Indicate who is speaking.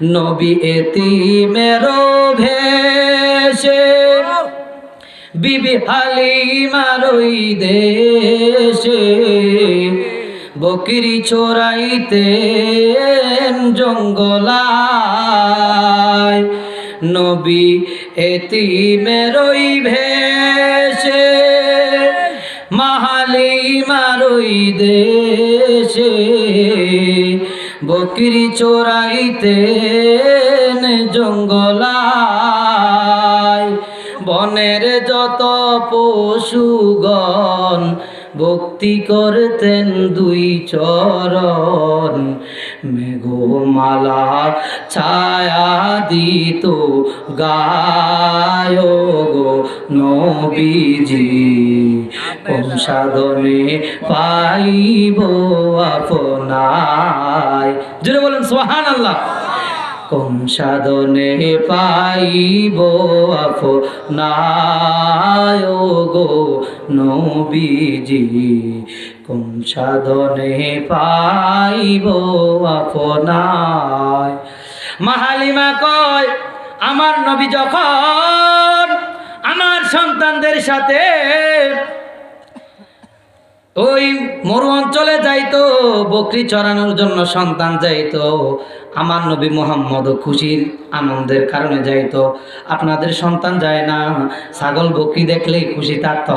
Speaker 1: নবী এতিমের ভেসে বিবি হালিমার ওই দেশে। বকরি চোরাইতেন জঙ্গলায়। নবী এতিমের ওই ভেসে মাহালিমার ওই দেশে। বকরি চোরাইতেন জঙ্গলায়। বনের যত পশুগণ ভক্তি করতেন দুই চরণ। মেঘমালা ছায়া দিত গায় গো নবীজি কোন সাধনে পাইব আপনায় জুড়ে বলেন সোহান আল্লাহ কোন সাধনে পাইব আপনায় গো নবীজি। কোন সাধনে পাইব আপনায় মাহালিমা কয়, আমার নবী যখন আমার সন্তানদের সাথে ওই মরু অঞ্চলে যাইতো, বকরি চড়ানোর জন্য সন্তান যাইতো। আমার নবী মোহাম্মদ খুশির আনন্দের কারণে যাইতো। আপনাদের সন্তান যায় না, ছাগল বকরি দেখলেই খুশি তার তো